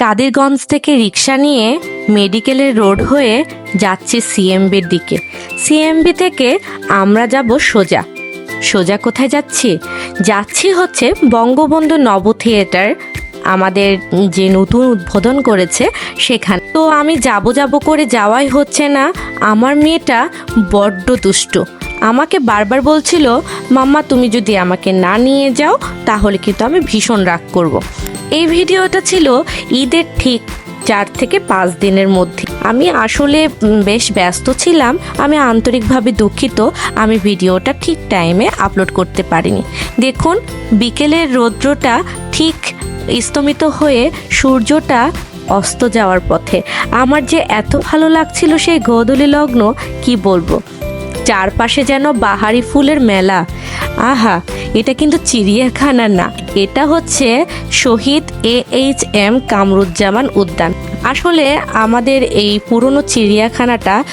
কাদিরগঞ্জ থেকে রিক্সা নিয়ে মেডিকেলের রোড হয়ে যাচ্ছি সিএমবির দিকে। সিএমবি থেকে আমরা যাব সোজা। সোজা কোথায় যাচ্ছি? যাচ্ছি হচ্ছে বঙ্গবন্ধু নব থিয়েটার, আমাদের যে নতুন উদ্বোধন করেছে সেখানে। তো আমি যাব যাব করে যাওয়াই হচ্ছে না, আমার মেয়েটা বড্ড দুষ্ট। আমাকে বারবার বলছিল, মাম্মা, তুমি যদি আমাকে না নিয়ে যাও, তাহলে কিন্তু আমি ভীষণ রাগ করব। এই ভিডিওটা ছিল ঈদের ঠিক চার থেকে পাঁচ দিনের মধ্যে। আমি আসলে বেশ ব্যস্ত ছিলাম, আমি আন্তরিকভাবে দুঃখিত, আমি ভিডিওটা ঠিক টাইমে আপলোড করতে পারিনি। দেখুন, বিকেলের রৌদ্রটা ঠিক স্তমিত হয়ে সূর্যটা অস্ত যাওয়ার পথে। আমার যে এত ভালো লাগছিল সেই গোধূলি লগ্ন, কি বলব? চারপাশে যেন বাহারি ফুলের মেলা। আহা, এটা কিন্তু চিড়িয়াখানা না। এটা হচ্ছে শহীদ এ এইচ এম কামরুজ্জামান উদ্যান। আসলে আমাদের এই পুরনো চিড়িয়াখানাটা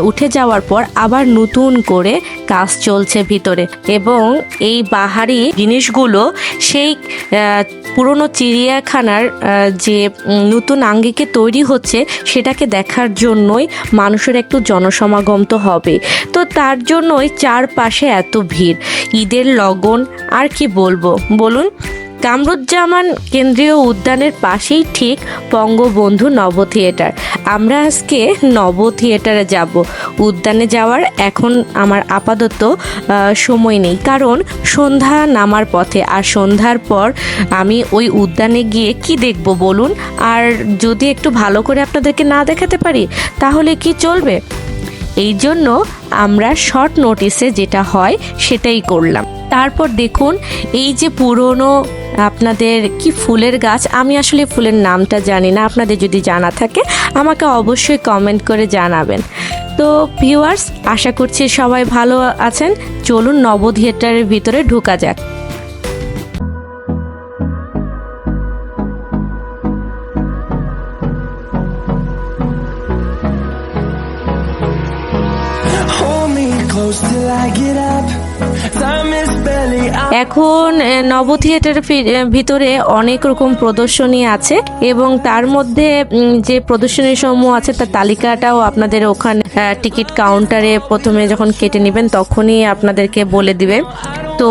উঠে যাওয়ার পর আবার নতুন করে কাজ চলছে ভিতরে এবং এই বাহারি জিনিসগুলো সেই পুরনো চিড়িয়াখানার যে নতুন আঙ্গিকে তৈরি হচ্ছে সেটাকে দেখার জন্যই মানুষের একটু জনসমাগম তো হবে। তো তার জন্যই চারপাশে এত ভিড়। ঈদের লগন আর কি বলব? বলুন। কামরুজ্জামান কেন্দ্রীয় উদ্যানের পাশেই ঠিক বঙ্গবন্ধু নব থিয়েটার। আমরা আজকে নব থিয়েটারে যাব। উদ্যানে যাওয়ার এখন আমার আপাতত সময় নেই। কারণ সন্ধ্যা নামার পথে, আর সন্ধ্যার পর আমি ওই উদ্যানে গিয়ে কি দেখব বলুন? আর যদি একটু ভালো করে আপনাদেরকে না দেখাতে পারি, তাহলে কি চলবে? এই জন্য আমরা শর্ট নোটিসে যেটা হয় সেটাই করলাম। তারপর দেখুন, এই যে পুরনো আপনাদের কি ফুলের গাছ? আমি আসলে ফুলের নামটা জানি না, আপনাদের যদি জানা থাকে, আমাকে অবশ্যই কমেন্ট করে জানাবেন। তো ভিউয়ার্স আশা করছি সবাই ভালো আছেন। চলুন নব থিয়েটারের ভিতরে ঢোকা যাক। এখন নব থিয়েটার ভিতরে অনেক রকম প্রদর্শনী আছে এবং তার মধ্যে যে প্রদর্শনী সমূহ আছে তার তালিকাটাও আপনাদের ওখানে টিকিট কাউন্টারে প্রথমে যখন কেটে নেবেন তখনই আপনাদেরকে বলে দিবে। তো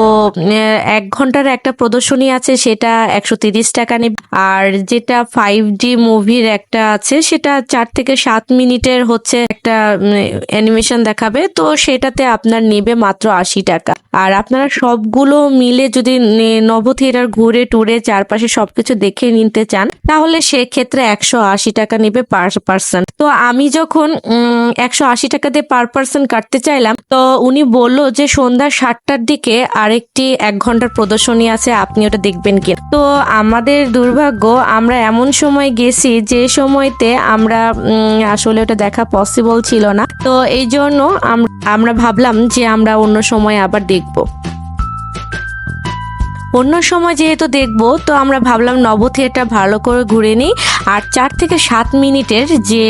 এক ঘণ্টার একটা প্রদর্শনী আছে, সেটা একশো তিরিশ টাকা নেবে। আর যেটা ফাইভ ডি মুভির একটা আছে, সেটা চার থেকে সাত মিনিটের হচ্ছে একটা অ্যানিমেশন দেখাবে। তো সেটাতে আপনার নেবে মাত্র আশি টাকা। আর আপনারা সবগুলো মিলে যদি নব থিয়েটার ঘুরে টুরে চারপাশে সবকিছু দেখে নিতে চান, তাহলে সেক্ষেত্রে একশো আশি টাকা নেবে পার পার্সন তো আমি যখন একশো আশি টাকা দিয়ে পার পার্সন কাটতে চাইলাম, তো উনি বলল যে সন্ধ্যা সাতটার দিকে আরেকটি এক ঘণ্টার প্রদর্শনী আছে, আপনি ওটা দেখবেন কি তো আমাদের দুর্ভাগ্য, আমরা এমন সময় গেছি যে সময়তে আমরা আসলে ওটা দেখা পসিবল ছিল না। তো এই জন্য আমরা ভাবলাম যে আমরা অন্য সময় আবার দেখব। অন্য সময় যেহেতু দেখব তো আমরা ভাবলাম নব থিয়েটার ভালো করে ঘুরে নিই। আর চার থেকে সাত মিনিটের যে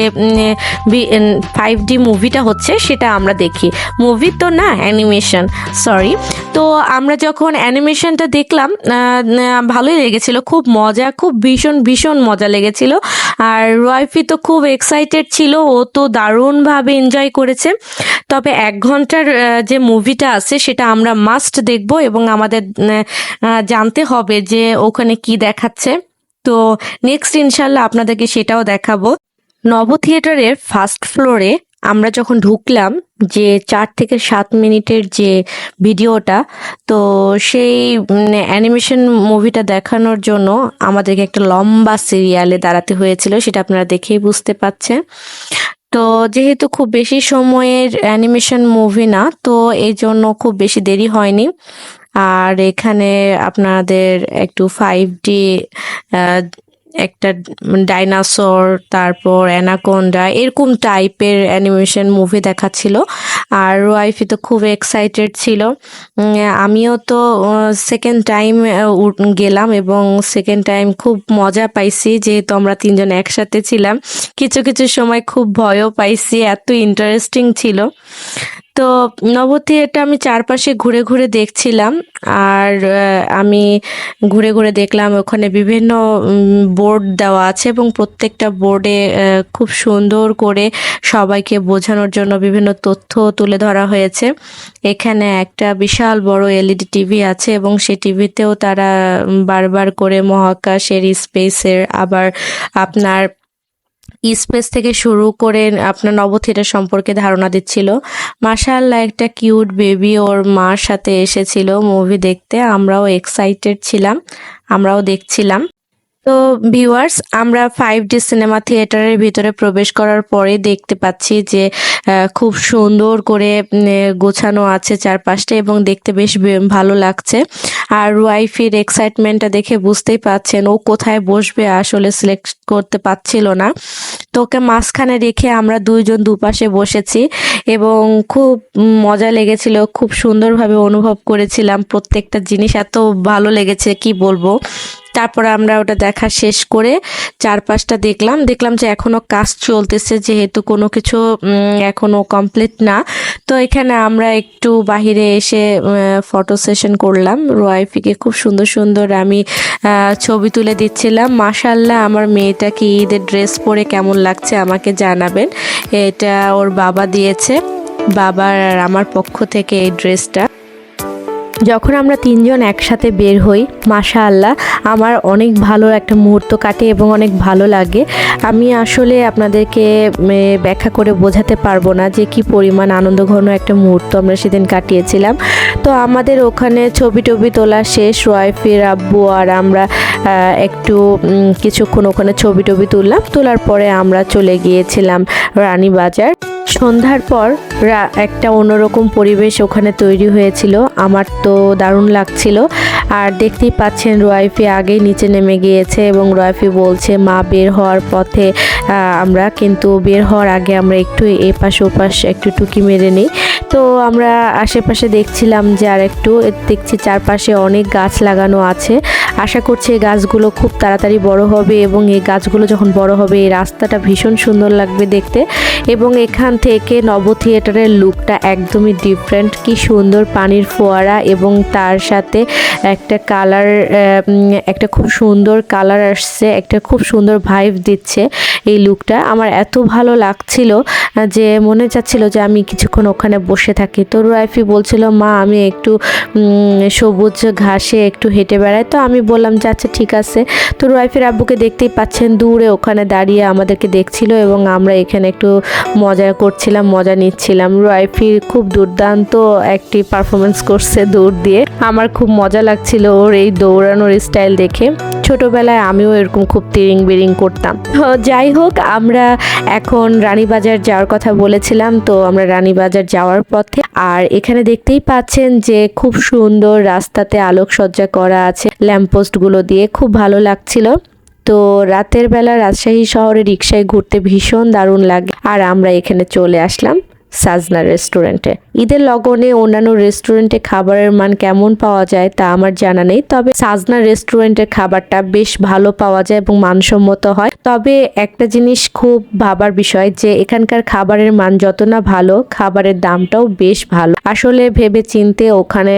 ফাইভ ডি মুভিটা হচ্ছে, সেটা আমরা দেখি। মুভি তো না অ্যানিমেশন সরি তো আমরা যখন অ্যানিমেশনটা দেখলাম ভালোই লেগেছিল, খুব মজা, খুব ভীষণ ভীষণ মজা লেগেছিল। আর রয়ফি তো খুব এক্সাইটেড ছিল, ও তো দারুণভাবে এনজয় করেছে। তবে এক ঘণ্টার যে মুভিটা আছে, সেটা আমরা মাস্ট দেখব এবং আমাদের জানতে হবে যে ওখানে কি দেখাচ্ছে। তো নেক্সট ইনশাল্লাহ আপনাদেরকে সেটাও দেখাবো। নব থিয়েটারের ফার্স্ট ফ্লোরে আমরা যখন ঢুকলাম, যে চার থেকে সাত মিনিটের যে ভিডিওটা, তো সেই অ্যানিমেশন মুভিটা দেখানোর জন্য আমাদেরকে একটা লম্বা সিরিয়ালে দাঁড়াতে হয়েছিল, সেটা আপনারা দেখেই বুঝতে পাচ্ছেন। তো যেহেতু খুব বেশি সময়ের অ্যানিমেশন মুভি না, তো এই জন্য খুব বেশি দেরি হয়নি। আর এখানে আপনাদের একটু ফাইভ ডি একটা ডাইনাসর তারপর অ্যানাকোন্ডা এরকম টাইপের অ্যানিমেশন মুভি দেখাচ্ছিল। আর ওয়াইফি তো খুব এক্সাইটেড ছিল। আমিও তো সেকেন্ড টাইম গেলাম এবং সেকেন্ড টাইম খুব মজা পাইছি, যেহেতু আমরা তিনজন একসাথে ছিলাম। কিছু কিছু সময় খুব ভয়ও পাইছি, এত ইন্টারেস্টিং ছিল। তো নবথিয়েটা আমি চারপাশে ঘুরে ঘুরে দেখছিলাম আর আমি ঘুরে ঘুরে দেখলাম ওখানে বিভিন্ন বোর্ড দেওয়া আছে এবং প্রত্যেকটা বোর্ডে খুব সুন্দর করে সবাইকে বোঝানোর জন্য বিভিন্ন তথ্য তুলে ধরা হয়েছে। এখানে একটা বিশাল বড় এলইডি টিভি আছে এবং সেই টিভিতেও তারা বারবার করে মহাকাশের স্পেসের আবার আপনার স্পেস থেকে শুরু করে আপনার নবথিয়েটার সম্পর্কে ধারণা দিচ্ছিল। মাশাআল্লাহ, একটা কিউট বেবি ওর মার সাথে এসেছিল মুভি দেখতে। আমরাও এক্সাইটেড ছিলাম, আমরাও দেখছিলাম। তো ভিউয়ার্স আমরা ফাইভ ডি সিনেমা থিয়েটারের ভিতরে প্রবেশ করার পরে দেখতে পাচ্ছি যে খুব সুন্দর করে গোছানো আছে চারপাশটা এবং দেখতে বেশ ভালো লাগছে। আর ওয়াইফের এক্সাইটমেন্টটা দেখে বুঝতেই পাচ্ছেন ও কোথায় বসবে আসলে সিলেক্ট করতে পারছিল না। তো ওকে মাঝখানে রেখে আমরা দুইজন দুপাশে বসেছি এবং খুব মজা লেগেছিল, খুব সুন্দরভাবে অনুভব করেছিলাম প্রত্যেকটা জিনিস, এত ভালো লেগেছে, কি বলব? তারপরে আমরা ওটা দেখা শেষ করে চারপাশটা দেখলাম। দেখলাম যে এখনও কাজ চলতেছে যেহেতু কোনো কিছু উম, এখনও কমপ্লিট না। তো এখানে আমরা একটু বাহিরে এসে ফটো সেশন করলাম। রোয়াইফিকে খুব সুন্দর সুন্দর আমি ছবি তুলে দিচ্ছিলাম। মাশাল্লাহ আমার মেয়েটাকে ঈদের ড্রেস পরে কেমন লাগছে আমাকে জানাবেন। এটা ওর বাবা দিয়েছে। বাবার আর আমার পক্ষ থেকে এই ড্রেসটা যখন আমরা তিনজন একসাথে বের হই মাশা আল্লাহ আমার অনেক ভালো একটা মুহূর্ত কাটে এবং অনেক ভালো লাগে। আমি আসলে আপনাদেরকে ব্যাখ্যা করে বোঝাতে পারব না যে কি পরিমাণ আনন্দঘন একটা মুহূর্ত আমরা সেদিন কাটিয়েছিলাম। তো আমাদের ওখানে ছবি টবি তোলা শেষ ওয়াইফের আব্বু আর আমরা একটু কিছুক্ষণ ওখানে ছবি টবি তুললাম। তোলার পরে আমরা চলে গিয়েছিলাম রানীবাজার। সন্ধ্যার পর একটা অন্যরকম পরিবেশ ওখানে তৈরি হয়েছিল। আমার তো দারুণ লাগছিল। আর দেখতেই পাচ্ছেন রোয়াইফি আগেই নিচে নেমে গিয়েছে এবং রোয়াইফি বলছে, মা, বের হওয়ার পথে আমরা কিন্তু বের হওয়ার আগে আমরা একটু এপাশ ওপাশ একটু টুকি মেরে নিই। তো আমরা আশেপাশে দেখছিলাম যে আর একটু দেখছি চারপাশে অনেক গাছ লাগানো আছে। আশা করছি এই গাছগুলো খুব তাড়াতাড়ি বড় হবে এবং এই গাছগুলো যখন বড় হবে, এই রাস্তাটা ভীষণ সুন্দর লাগবে দেখতে। এবং এখান থেকে নব থিয়েটারের লুকটা একদমই ডিফারেন্ট কি সুন্দর পানির ফোয়ারা এবং তার সাথে একটা কালার একটা খুব সুন্দর কালার আসছে, একটা খুব সুন্দর ভাইব দিচ্ছে এই লুকটা। আমার এত ভালো লাগছিল যে মনে চাচ্ছিল যে আমি কিছুক্ষণ ওখানে বসে থাকি। তো রাইফি বলছিল, মা, আমি একটু সবুজ ঘাসে একটু হেঁটে বেড়াই। তো আমি বললাম যে আচ্ছা ঠিক আছে। তো রয়ফের আব্বুকে দেখতেই পাচ্ছেন, দূরে ওখানে দাঁড়িয়ে আমাদেরকে দেখছিল এবং আমরা এখানে একটু মজা করছিলাম, মজা নিচ্ছিলাম। রয়ফি খুব দুর্দান্ত একটি পারফরমেন্স করছে দৌড় দিয়ে। আমার খুব মজা লাগছিল ওর এই দৌড়ানোর স্টাইল দেখে। ছোটবেলায় আমিও এরকম খুব তিরিং বিরিং করতাম। যাই হোক, আমরা এখন রানীবাজার যাওয়ার কথা বলেছিলাম, তো আমরা রানীবাজার যাওয়ার পথে, আর এখানে দেখতেই পাচ্ছেন যে খুব সুন্দর রাস্তাতে আলোকসজ্জা করা আছে ল্যাম্পপোস্টগুলো দিয়ে, খুব ভালো লাগছিল। তো রাতের বেলা রাজশাহী শহরে রিক্সায় ঘুরতে ভীষণ দারুণ লাগে, আর আমরা এখানে চলে আসলাম। সাজনা রেস্টুরেন্টে ঈদের লগনে অন্যান্য রেস্টুরেন্টে খাবারের মান কেমন পাওয়া যায় তা আমার জানা নেই, তবে সাজনা রেস্টুরেন্টের খাবারটা বেশ ভালো পাওয়া যায় এবং মানসম্মত হয়। তবে একটা জিনিস খুব ভাবার বিষয় যে, এখানকার খাবারের মান যত না ভালো, খাবারের দামটাও বেশ ভালো। আসলে ভেবে চিনতে ওখানে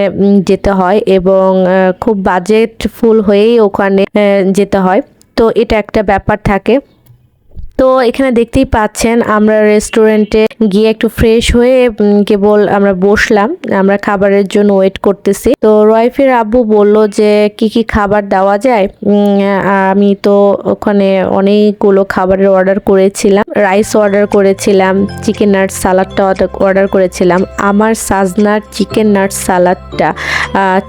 যেতে হয় এবং খুব বাজেট ফুল হয়েই ওখানে যেতে হয়। তো এটা একটা ব্যাপার থাকে। তো এখানে দেখতেই পাচ্ছেন আমরা রেস্টুরেন্টে গিয়ে একটু ফ্রেশ হয়ে কেবল আমরা বসলাম। আমরা খাবারের জন্য ওয়েট করতেছি। তো রয়ফের আব্বু বলল যে, কি কি খাবার দেওয়া যায়? আমি তো ওখানে অনেকগুলো খাবারের অর্ডার করেছিলাম। রাইস অর্ডার করেছিলাম চিকেন নাট সালাডটা অর্ডার করেছিলাম। আমার সাজনার চিকেন নাট সালাডটা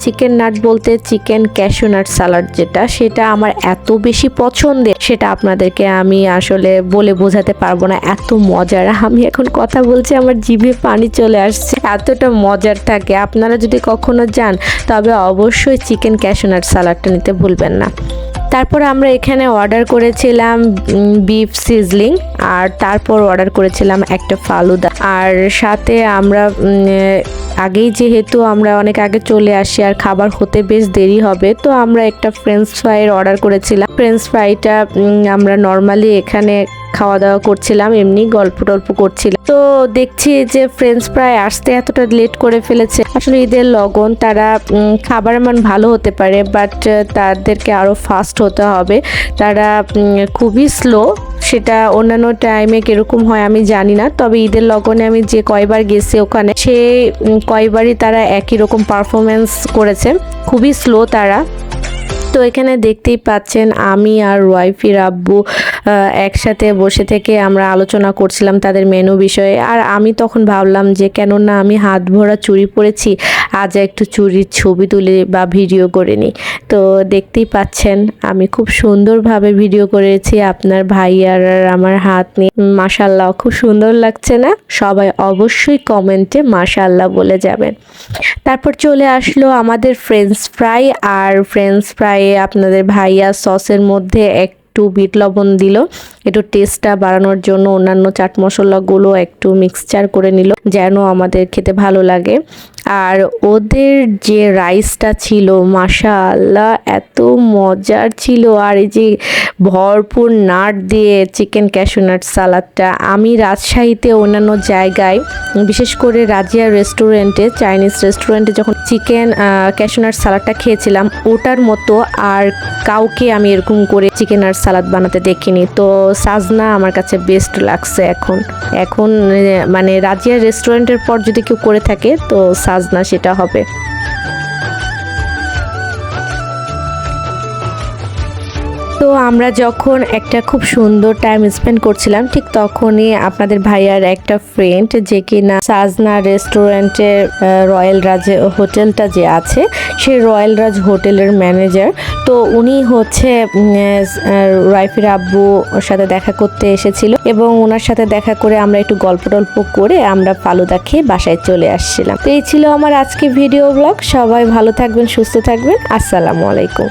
চিকেন নাট বলতে চিকেন ক্যাশু নাট সালাড যেটা, সেটা আমার এত বেশি পছন্দের, সেটা আপনাদেরকে আমি আসলে বলে বোঝাতে পারব না, এত মজার। আমি এখন কথা বলছি, আমার জিভে পানি চলে আসছে। এতটা মজার থাকে। আপনারা যদি কখনো যান, তবে অবশ্যই চিকেন ক্যাশনার নাট সালাডটা নিতে ভুলবেন না। তারপর আমরা এখানে অর্ডার করেছিলাম বিফ সিজলিং আর তারপর অর্ডার করেছিলাম একটা ফালুদা। আর সাথে আমরা আগেই যেহেতু আমরা অনেক আগে চলে আসি, আর খাবার হতে বেশ দেরি হবে, তো আমরা একটা ফ্রেঞ্চ ফ্রাইয়ের অর্ডার করেছিলাম। ফ্রেঞ্চ ফ্রাইটা আমরা নর্মালি এখানে খাওয়া দাওয়া করছিলাম, এমনি গল্প টল্প করছিলাম। তো দেখছি যে ফ্রেন্ডস প্রায় আসতে এতটা লেট করে ফেলেছে। আসলে ঈদের লগন, তারা খাবারের মান ভালো হতে পারে বাট তাদেরকে আরও ফাস্ট হতে হবে। তারা খুবই স্লো সেটা অন্যান্য টাইমে কীরকম হয় আমি জানি না। তবে ঈদের লগনে আমি যে কয়বার গেছি ওখানে, সে কয়বারই তারা একই রকম পারফরমেন্স করেছে। খুবই স্লো তারা। তো এখানে দেখতেই পাচ্ছেন আমি আর ওয়াইফির আব্বু একসাথে বসে থেকে আমরা আলোচনা করছিলাম তাদের মেনু বিষয়ে। আর আমি তখন ভাবলাম যে কেন না আমি হাত ভরা চুরি পরেছি, আজ একটু চুরির ছবি তুলে বা ভিডিও করে নিই। তো দেখতেই পাচ্ছেন আমি খুব সুন্দরভাবে ভিডিও করেছি, আপনার ভাই আর আমার হাত নিয়ে। মাশাল্লাহ খুব সুন্দর লাগছে না? সবাই অবশ্যই কমেন্টে মাশাল্লাহ বলে যাবেন। তারপর চলে আসলো আমাদের ফ্রেঞ্চ ফ্রাই আর ফ্রেঞ্চ ফ্রাইয়ে আপনাদের ভাইয়া সসের মধ্যে একটু বিট লবণ দিল। একটু টেস্টটা বাড়ানোর জন্য অন্যান্য চাট মশলাগুলো একটু মিক্সচার করে নিল, যেন আমাদের খেতে ভালো লাগে। আর ওদের যে রাইসটা ছিল, মাশাআল্লাহ, এত মজার ছিল। আর এই যে ভরপুর নাট দিয়ে চিকেন ক্যাশু নাট সালাদটা, আমি রাজশাহীতে অন্যান্য জায়গায়, বিশেষ করে রাজিয়া রেস্টুরেন্টে চাইনিজ রেস্টুরেন্টে যখন চিকেন ক্যাশু নাট সালাদটা খেয়েছিলাম, ওটার মতো আর কাউকে আমি এরকম করে চিকেন আর সালাদ বানাতে দেখিনি। তো সাজনা আমার কাছে বেস্ট লাগছে এখন। এখন মানে রাজিয়া রেস্টুরেন্টের পর যদি কেউ করে থাকে, তো সাজনা সেটা হবে। তো আমরা যখন একটা খুব সুন্দর টাইম স্পেন্ড করছিলাম, ঠিক তখনই আপনাদের ভাইয়ার একটা ফ্রেন্ড যে কিনা সাজনা রেস্টুরেন্টের রয়্যাল রাজ হোটেলটা যে আছে সেই রয়্যাল রাজ হোটেলের ম্যানেজার তো উনি হচ্ছে রাইফির আব্বু ওর সাথে দেখা করতে এসেছিল এবং ওনার সাথে দেখা করে আমরা একটু গল্প টল্প করে আমরা ফালুদা খেয়ে বাসায় চলে আসছিলাম। তো এই ছিল আমার আজকে ভিডিও ব্লগ সবাই ভালো থাকবেন, সুস্থ থাকবেন। আসসালামু আলাইকুম।